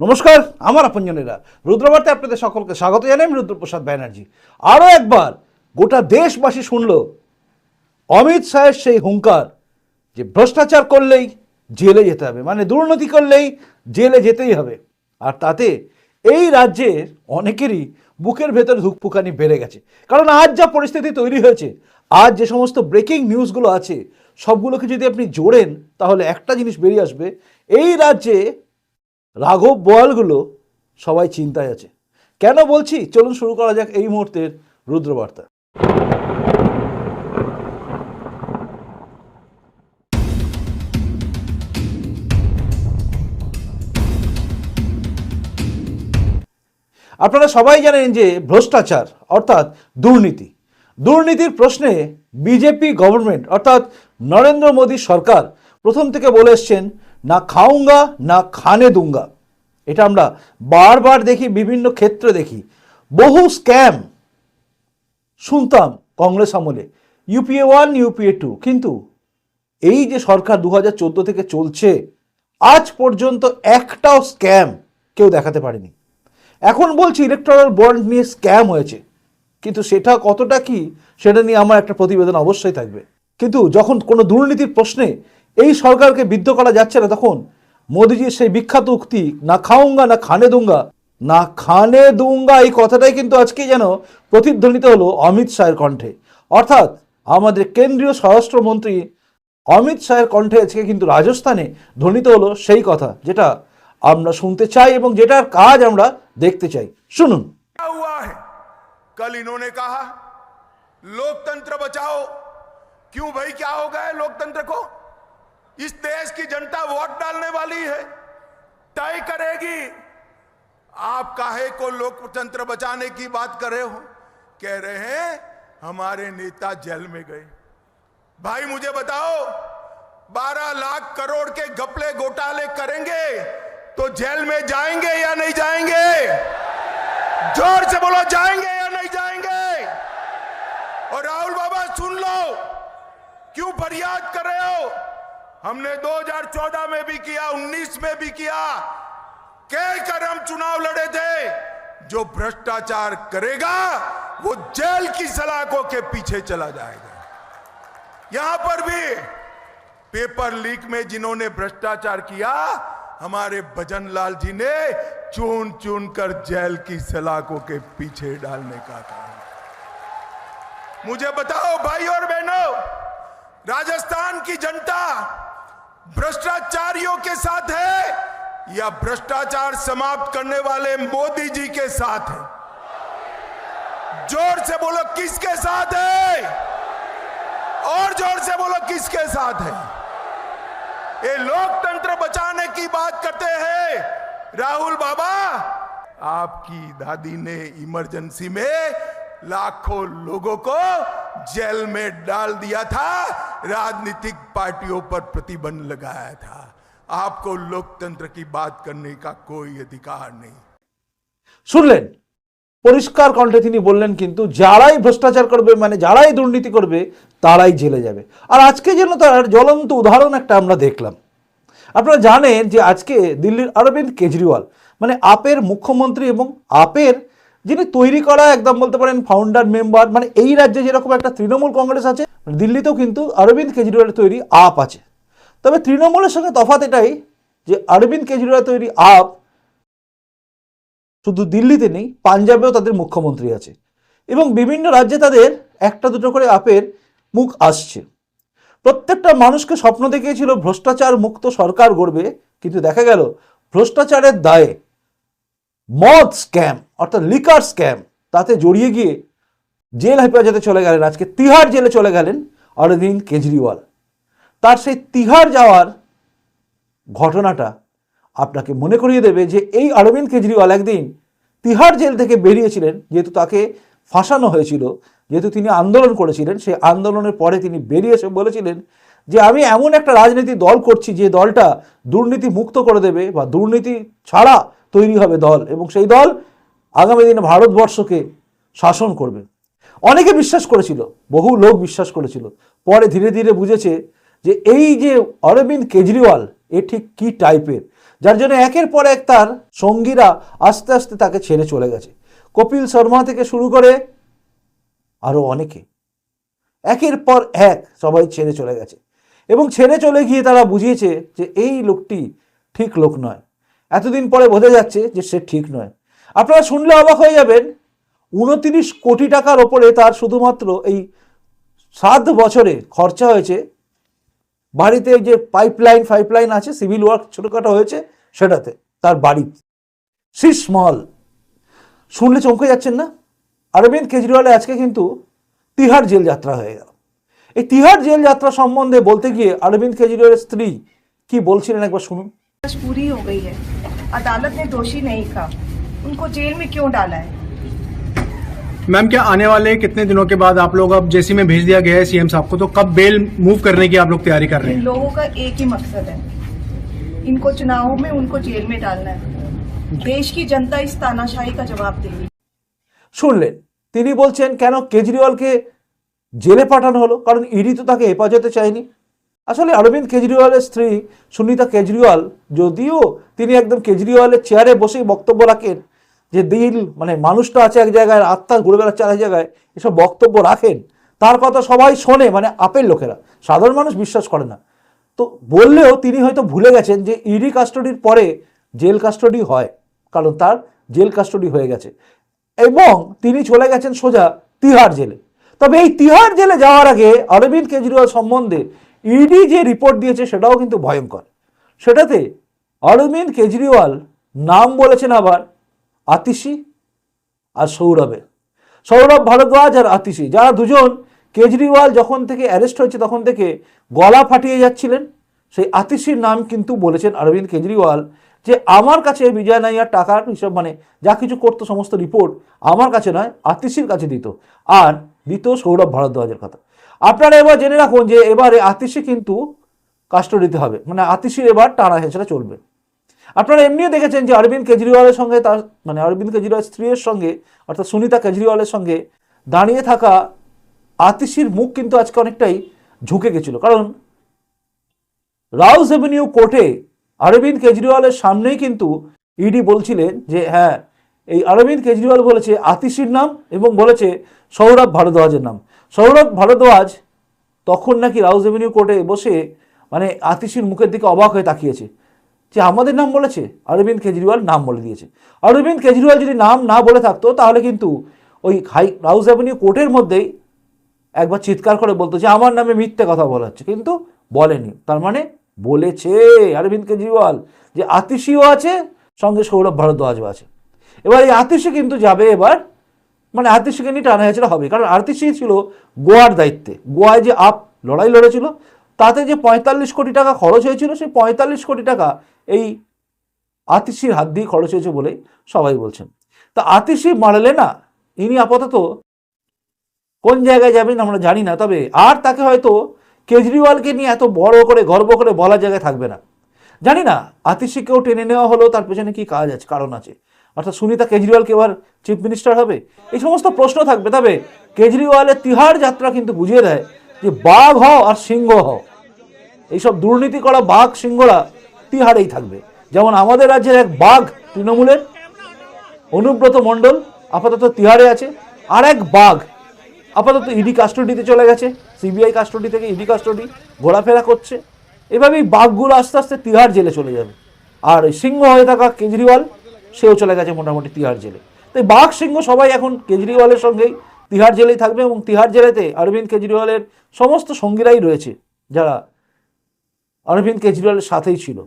নমস্কার, আমার আপনজনেরা। রুদ্রবার্তে আপনাদের সকলকে স্বাগত জানাই, আমি রুদ্রপ্রসাদ ব্যানার্জি। আরও একবার গোটা দেশবাসী শুনল, অমিত শাহের সেই হুঙ্কার যে ভ্রষ্টাচার করলেই জেলে যেতে হবে মানে দুর্নীতি করলেই জেলে যেতেই হবে। আর তাতে এই রাজ্যের অনেকেরই বুকের ভেতর ধুকপুকানি বেড়ে গেছে। কারণ আজ যা পরিস্থিতি তৈরি হয়েছে, আজ যে সমস্ত ব্রেকিং নিউজগুলো আছে, সবগুলোকে যদি আপনি জোড়েন, তাহলে একটা জিনিস বেরিয়ে আসবে, এই রাজ্যে রাঘব বয়ালগুলো সবাই চিন্তায় আছে। কেন বলছি? চলুন শুরু করা যাক এই মুহূর্তের রুদ্রবার্তা। আপনারা সবাই জানেন যে ভ্রষ্টাচার, অর্থাৎ দুর্নীতি, দুর্নীতির প্রশ্নে বিজেপি গভর্নমেন্ট অর্থাৎ নরেন্দ্র মোদী সরকার প্রথম থেকে বলে এসছেন না খাউঙ্গা না খানে দুঙ্গা। এটা আমরা বারবার দেখি, বিভিন্ন ক্ষেত্রে দেখি। বহু স্ক্যাম শুনতাম কংগ্রেস আমলে। ইউপিএ ওয়ান ইউপিএ টু কিন্তু এই যে সরকার দু হাজার চোদ্দ থেকে চলছে, আজ পর্যন্ত একটাও স্ক্যাম কেউ দেখাতে পারেনি। এখন বলছি ইলেকট্রাল বন্ড নিয়ে স্ক্যাম হয়েছে। কিন্তু সেটা কতটা কি, সেটা নিয়ে আমার একটা প্রতিবেদন অবশ্যই থাকবে। কিন্তু যখন কোনো দুর্নীতির প্রশ্নে এই সরকারকে বিদ্ধ করা যাচ্ছে না তখন মোদিজির সেই বিখ্যাত উক্তি না খাউঙ্গা না খানে দুঙ্গা না খানে দুঙ্গা এই কথাটাই কিন্তু আজকে যেন প্রতিধ্বনিত হলো অমিত শাহের কণ্ঠে অর্থাৎ আমাদের কেন্দ্রীয় স্বরাষ্ট্রমন্ত্রী অমিত শাহের কণ্ঠে আজকে কিন্তু রাজস্থানে ধ্বনিত হলো সেই কথা যেটা আমরা শুনতে চাই এবং যেটার কাজ আমরা দেখতে চাই শুনুন क्या हुआ है कल इन्होंने कहा लोकतंत्र बचाओ क्यों भाई क्या हो गया है लोकतंत्र को इस देश की जनता वोट डालने वाली है। तय करेगी। आप काहे को लोकतंत्र बचाने की बात कर रहे हो? कह रहे हैं, हमारे नेता जेल में गए। भाई, मुझे बताओ 12 लाख करोड़ के घपले घोटाले करेंगे तो जेल में जाएँगे या नहीं जाएँगे? ज़ोर से बोलो, जाएँगे या नहीं जाएँगे? और राहुल बाबा, सुन लो, क्यों फरियाद कर रहे हो? हमने 2014 में भी किया 19 में भी किया। कह कर हम चुनाव लड़े थे? जो भ्रष्टाचार करेगा, वो जेल की सलाखों के पीछे चला जाएगा। यहाँ पर भी पेपर लीक में जिन्होंने भ्रष्टाचार किया, हमारे भजन लाल जी ने चुन चुन कर जेल की सलाखों के पीछे डालने का काम मुझे बताओ भाई और बहनों, राजस्थान की जनता भ्रष्टाचारियों के साथ है या भ्रष्टाचार समाप्त करने वाले मोदी जी के साथ है? ज़ोर से बोलो, किसके साथ है? और ज़ोर से बोलो, किसके साथ है? ये लोकतंत्र बचाने की बात करते हैं। राहुल बाबा, आपकी दादी ने इमरजेंसी में लाखों लोगों को जेल में डाल दिया था राजनीतिक पार्टियों पर प्रतिबंध लगाया था आपको लोकतंत्र की बात करने का कोई अधिकार नहीं শুনলেন পরিষ্কার কণ্ঠে তিনি বললেন কিন্তু যারাই ভ্রষ্টাচার করবে মানে যারাই দুর্নীতি করবে তারাই জেলে যাবে আর আজকে যেন তার জ্বলন্ত উদাহরণ একটা আমরা দেখলাম আপনারা জানেন যে আজকে দিল্লির অরবিন্দ কেজরিওয়াল মানে আপের মুখ্যমন্ত্রী এবং আপের যিনি তৈরি করা একদম বলতে পারেন ফাউন্ডার মেম্বার মানে এই রাজ্যে যেরকম একটা তৃণমূল কংগ্রেস আছে দিল্লিতেও কিন্তু অরবিন্দ কেজরিওয়ালের তৈরি আপ আছে। তবে তৃণমূলের সঙ্গে তফাৎ এটাই যে অরবিন্দ কেজরিওয়াল তৈরি আপ শুধু দিল্লিতে নেই, পাঞ্জাবেও তাদের মুখ্যমন্ত্রী আছে। এবং বিভিন্ন রাজ্যে তাদের একটা দুটো করে আপের মুখ আসছে। প্রত্যেকটা মানুষকে স্বপ্ন দেখিয়েছিল ভ্রষ্টাচার মুক্ত সরকার গড়বে, কিন্তু দেখা গেল ভ্রষ্টাচারের দায়ে মদ স্ক্যাম অর্থাৎ লিকার স্ক্যাম, তাতে জড়িয়ে গিয়ে জেল হেফাজতে চলে গেলেন, আজকে তিহার জেলে চলে গেলেন অরবিন্দ কেজরিওয়াল। তার সেই তিহার যাওয়ার ঘটনাটা আপনাকে মনে করিয়ে দেবে যে এই অরবিন্দ কেজরিওয়াল একদিন তিহার জেল থেকে বেরিয়েছিলেন, যেহেতু তাকে ফাঁসানো হয়েছিল, যেহেতু তিনি আন্দোলন করেছিলেন, সেই আন্দোলনের পরে তিনি বেরিয়ে এসে বলেছিলেন যে আমি এমন একটা রাজনীতি দল করছি যে দলটা দুর্নীতি মুক্ত করে দেবে বা দুর্নীতি ছাড়া তৈরি হবে দল এবং সেই দল আগামী দিনে ভারতবর্ষকে শাসন করবে। অনেকে বিশ্বাস করেছিল, বহু লোক বিশ্বাস করেছিল। পরে ধীরে ধীরে বুঝেছে যে এই যে অরবিন্দ কেজরিওয়াল, এ ঠিক কী টাইপের? যার জন্য একের পর এক তার সঙ্গীরা আস্তে আস্তে তাকে ছেড়ে চলে গেছে। কপিল শর্মা থেকে শুরু করে আরও অনেকে। একের পর এক সবাই ছেড়ে চলে গেছে। এবং ছেড়ে চলে গিয়ে তারা বুঝিয়েছে যে এই লোকটি ঠিক লোক নয়। এতদিন পরে বোঝা যাচ্ছে যে সে ঠিক নয়। আপনারা শুনলে অবাক হয়ে যাবেন উনতিরিশ কোটি টাকার ওপরে তার শুধুমাত্র এই সাত বছরে খরচা হয়েছে বাড়িতে যে পাইপলাইন ফাইপলাইন আছে সিভিল ওয়ার্ক ছোটোখাটো হয়েছে সেটাতে তার বাড়ি শীষ মহল শুনলে চমকে যাচ্ছেন না অরবিন্দ কেজরিওয়ালে আজকে কিন্তু তিহার জেল যাত্রা হয়ে গেল এই তিহার জেল যাত্রা সম্বন্ধে বলতে গিয়ে অরবিন্দ কেজরিওয়ালের স্ত্রী কি বলছিলেন একবার শুনুন बस पूरी हो गई है अदालत ने दोषी नहीं कहा उनको जेल में क्यों डाला है मैम क्या आने वाले कितने दिनों के बाद आप लोग अब जेसी में भेज दिया गया है सीएम साहब को तो कब बेल मूव करने की आप लोग तैयारी कर रहे इन हैं लोगों का एक ही मकसद है इनको चुनावों में उनको जेल में डालना है देश की जनता इस तानाशाही का जवाब देगी শুনলেন তিনি বলছেন কেন কেজরিওয়ালকে জেলে পাঠানো হলো কারণ ইডি তো তাকে হেফাজতে চায়নি আসলে অরবিন্দ কেজরিওয়ালের স্ত্রী সুনিতা কেজরিওয়াল যদিও তিনি একদম কেজরিওয়ালের চেয়ারে বসেই বক্তব্য রাখেন যে দিল মানে মানুষটা আছে এক জায়গায়, আত্মা ঘুরে বেড়াচ্ছে আরেক জায়গায়, এসব বক্তব্য রাখেন। তার কথা সবাই শোনে মানে আপেল লোকেরা। সাধারণ মানুষ বিশ্বাস করে না। তো বললেও তিনি হয়তো ভুলে গেছেন যে ইডি কাস্টডির পরে জেল কাস্টডি হয়, কারণ তার জেল কাস্টডি হয়ে গেছে। এবং তিনি চলে গেছেন সোজা তিহার জেলে। তবে এই তিহার জেলে যাওয়ার আগে অরবিন্দ কেজরিওয়াল সম্বন্ধে ইডি যে রিপোর্ট দিয়েছে, সেটাও কিন্তু ভয়ঙ্কর। সেটাতে অরবিন্দ কেজরিওয়াল নাম বলেছেন আবার আতিশি আর সৌরভের সৌরভ, ভারদ্বাজ আর আতিশি, যারা দুজন কেজরিওয়াল যখন থেকে অ্যারেস্ট হয়েছে তখন থেকে গলা ফাটিয়ে যাচ্ছিলেন। সেই আতিশির নাম কিন্তু বলেছেন অরবিন্দ কেজরিওয়াল যে, আমার কাছে বিজয় নাইয়ার টাকার হিসাব মানে যা কিছু করতো সমস্ত রিপোর্ট আমার কাছে নয়, আতিশির কাছে দিত। আর দিত সৌরভ ভারদ্বাজের কথা। আপনারা এবার জেনে রাখুন যে, এবারে আতিশি কিন্তু কাস্টডিতে হবে। মানে আতিশির এবার টানা হেঁচড়া চলবে। আপনারা এমনিও দেখেছেন যে অরবিন্দ কেজরিওয়ালের সঙ্গে তার মানে অরবিন্দ কেজরিওয়াল স্ত্রীর সঙ্গে, অর্থাৎ সুনিতা কেজরিওয়ালের সঙ্গে দাঁড়িয়ে থাকা আতিশির মুখ কিন্তু আজকে অনেকটাই ঝুঁকে গেছিল। কারণ রাউস এভিনিউ কোর্টে অরবিন্দ কেজরিওয়ালের সামনেই কিন্তু ইডি বলছিলেন যে হ্যাঁ এই অরবিন্দ কেজরিওয়াল বলেছে আতিশির নাম এবং বলেছে সৌরভ ভারদ্বাজের নাম। সৌরভ ভারদ্বাজ তখন নাকি রাউস এভিনিউ কোর্টে বসে মানে আতিশির মুখের দিকে অবাক হয়ে তাকিয়েছে। যে আমাদের নাম বলেছে, অরবিন্দ কেজরিওয়াল নাম বলে দিয়েছে। অরবিন্দ কেজরিওয়াল যদি নাম না বলে থাকতো, তাহলে কিন্তু ওই হাই রাউস অ্যাভিনিউ কোর্টের মধ্যেই একবার চিৎকার করে বলতো যে, আমার নামে মিথ্যে কথা বলা হচ্ছে। কিন্তু বলেনি। তার মানে বলেছে অরবিন্দ কেজরিওয়াল যে আতিশিও আছে, সঙ্গে সৌরভ ভারদ্বাজও আছে। এবার এই আতিশি কিন্তু যাবে এবার মানে আতিশিকে নিয়ে টানা হেঁচড়া হবে। কারণ আতিশি ছিল গোয়ার দায়িত্বে। গোয়ায় যে আপ লড়াই লড়েছিল তাতে যে পঁয়তাল্লিশ কোটি টাকা খরচ হয়েছিল, সেই পঁয়তাল্লিশ কোটি টাকা এই আতিশির হাত দিয়ে খরচ হয়েছে বলেই সবাই বলছেন। তা আতিশি মারলে না, ইনি আপাতত কোন জায়গায় যাবেন আমরা জানি না, তবে আর তাকে হয়তো কেজরিওয়ালকে নিয়ে এত বড় করে, গর্ব করে বলা জায়গায় থাকবে না। জানি না, আতিশিকেও টেনে নেওয়া হলো, তার পেছনে কি কাজ আছে, কারণ আছে। অর্থাৎ সুনিতা কেজরিওয়ালকে এবার চিফ মিনিস্টার হবে, এই সমস্ত প্রশ্ন থাকবে, তবে কেজরিওয়ালের তিহার যাত্রা কিন্তু বুঝিয়ে দেয় যে বাঘ হও আর সিংহ হও, এইসব দুর্নীতি করা বাঘ, সিংহরা তিহারেই থাকবে। যেমন আমাদের রাজ্যের এক বাঘ তৃণমূলের, অনুব্রত মণ্ডল আপাতত তিহারে আছে, আর এক বাঘ আপাতত ইডি কাস্টডিতে চলে গেছে, সিবিআই কাস্টডি থেকে ইডি কাস্টডি ঘোরাফেরা করছে। এভাবেই বাঘগুলো আস্তে আস্তে তিহার জেলে চলে যাবে। আর সিংহ হয়ে থাকা কেজরিওয়াল, সেও চলে গেছে মোটামুটি তিহার জেলে। তো এই বাঘ, সিংহ সবাই এখন কেজরিওয়ালের সঙ্গেই তিহার জেলেই থাকবে এবং তিহার জেলেতে অরবিন্দ কেজরিওয়ালের সমস্ত সঙ্গীরাই রয়েছে, যারা অরবিন্দ কেজরিওয়ালের সাথেই ছিল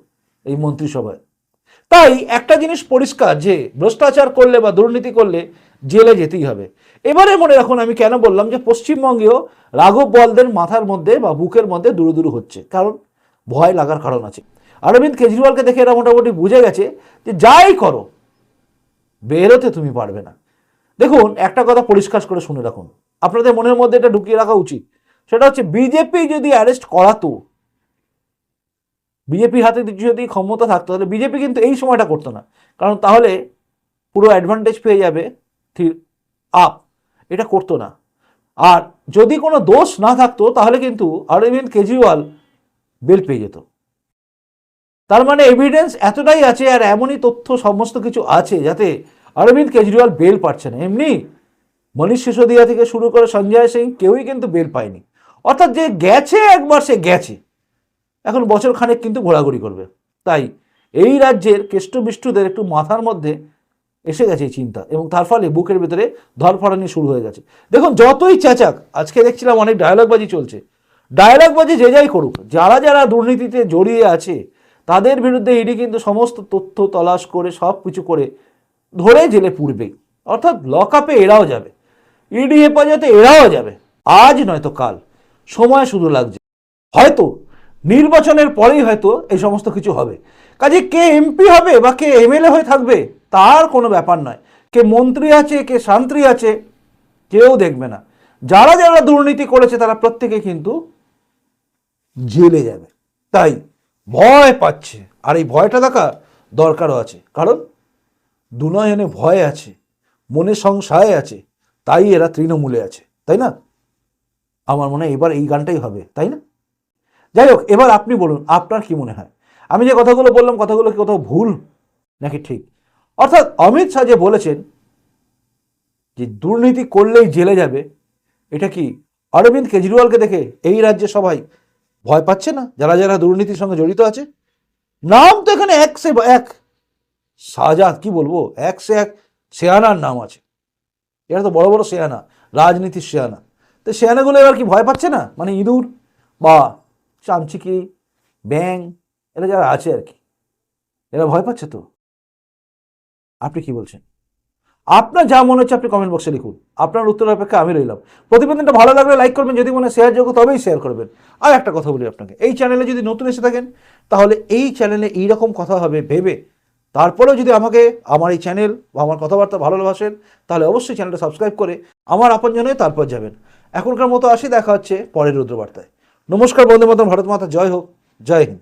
এই মন্ত্রিসভায়। তাই একটা জিনিস পরিষ্কার যে ভ্রষ্টাচার করলে বা দুর্নীতি করলে জেলে যেতেই হবে। এবারে মনে রাখুন, আমি কেন বললাম যে পশ্চিমবঙ্গেও রাঘব বলদের মাথার মধ্যে বা বুকের মধ্যে দুরু দুরু হচ্ছে, কারণ ভয় লাগার কারণ আছে। অরবিন্দ কেজরিওয়ালকে দেখে এরা মোটামুটি বুঝে গেছে যে যাই করো, বেরোতে তুমি পারবে না। দেখুন, একটা কথা পরিষ্কার করে শুনে রাখুন। আপনাদের মনের মধ্যে এটা ঢুকিয়ে রাখা উচিত। সেটা হচ্ছে বিজেপি যদি অ্যারেস্ট করাতো বিজেপির হাতে যদি ক্ষমতা থাকতো, তাহলে বিজেপি কিন্তু এই সময়টা করতো না। কারণ তাহলে পুরো অ্যাডভান্টেজ পেয়ে যাবে আপ এটা করতো না। আর যদি কোনো দোষ না থাকতো, তাহলে কিন্তু অরবিন্দ কেজরিওয়াল বেল পেয়ে যেত। তার মানে এভিডেন্স এতটাই আছে, আর এমনই তথ্য, সমস্ত কিছু আছে, যাতে অরবিন্দ কেজরিওয়াল বেল পাচ্ছে না। এমনি মনীষ সিসোদিয়া থেকে শুরু করে সঞ্জয় সিং, কেউই কিন্তু বেল পায়নি। অর্থাৎ যে গেছে একবার, সে গেছে। এখন বছর খানেক কিন্তু ঘোরাঘুরি করবে। তাই এই রাজ্যের কেষ্টবিষ্টুদের একটু মাথার মধ্যে এসে গেছে এই চিন্তা এবং তার ফলে বুকের ভিতরে ধরফড়ানি শুরু হয়ে গেছে। দেখুন, যতই চেঁচাক, আজকে দেখছিলাম অনেক ডায়লগবাজি চলছে। ডায়লগবাজি যে যাই করুক, যারা যারা দুর্নীতিতে জড়িয়ে আছে, তাদের বিরুদ্ধে ইডি কিন্তু সমস্ত তথ্য তলাশ করে সব কিছু করে ধরে জেলে পুড়বে। অর্থাৎ লক আপে এরাও যাবে। ইডি হেফাজতে এরাও যাবে। আজ নয়তো কাল। সময় শুধু লাগছে। হয়তো নির্বাচনের পরেই হয়তো এই সমস্ত কিছু হবে। কাজে কে এমপি হবে বা কে এমএলএ হয়ে থাকবে, তার কোনো ব্যাপার নয়। কে মন্ত্রী আছে, কে শান্ত্রী আছে, কেউ দেখবে না। যারা যারা দুর্নীতি করেছে, তারা প্রত্যেকে কিন্তু জেলে যাবে। তাই ভয় পাচ্ছে। আর এই ভয়টা দেখা দরকারও আছে। কারণ দুনয়নে ভয় আছে, মনে সংশয় আছে, তাই এরা তৃণমূলে আছে, তাই না? আমার মনে হয় এবার এই গানটাই হবে, তাই না? যাই হোক, এবার আপনি বলুন, আপনার কি মনে হয়? আমি যে কথাগুলো বললাম, কথাগুলো কি কোথাও ভুল? নাকি ঠিক? অর্থাৎ অমিত শাহ যে বলেছেন যে দুর্নীতি করলেই জেলে যাবে, এটা কি অরবিন্দ কেজরিওয়ালকে দেখে এই রাজ্যে সবাই ভয় পাচ্ছে না, যারা যারা দুর্নীতির সঙ্গে জড়িত আছে? নাম তো এখানে এক সে এক। শাহজাদ, কি বলব? এক সে এক শেয়ানার নাম আছে। এরা তো বড় বড় শেয়ানা রাজনীতির শেয়ানা তো শেয়ানাগুলো এবার কি ভয় পাচ্ছে না? মানে ইঁদুর বা চামচিকি ব্যাং এরা যারা আছে আর কি, এরা ভয় পাচ্ছে তো? আপনি কি বলছেন? আপনার যা মনে হচ্ছে আপনি কমেন্ট বক্সে লিখুন। আপনার উত্তর অপেক্ষা আমি রইলাম। প্রতিবেদনটা ভালো লাগলে লাইক করবেন, যদি মনে শেয়ার যোগ্য তবেই শেয়ার করবেন। আর একটা কথা বলি আপনাকে, এই চ্যানেলে যদি নতুন এসে থাকেন, তাহলে এই চ্যানেলে এইরকম কথা হবে, ভেবে তারপরেও যদি আমাকে আমার এই চ্যানেল বা আমার কথাবার্তা ভালোবাসেন, তাহলে অবশ্যই চ্যানেলটা সাবস্ক্রাইব করে আমার আপন জন্যই তারপর যাবেন। এখনকার মতো আসি, দেখা হচ্ছে পরের রুদ্রবার্তায়। নমস্কার বন্ধু মাতরম, ভারত মাতা, জয় হোক, জয় হিন্দ।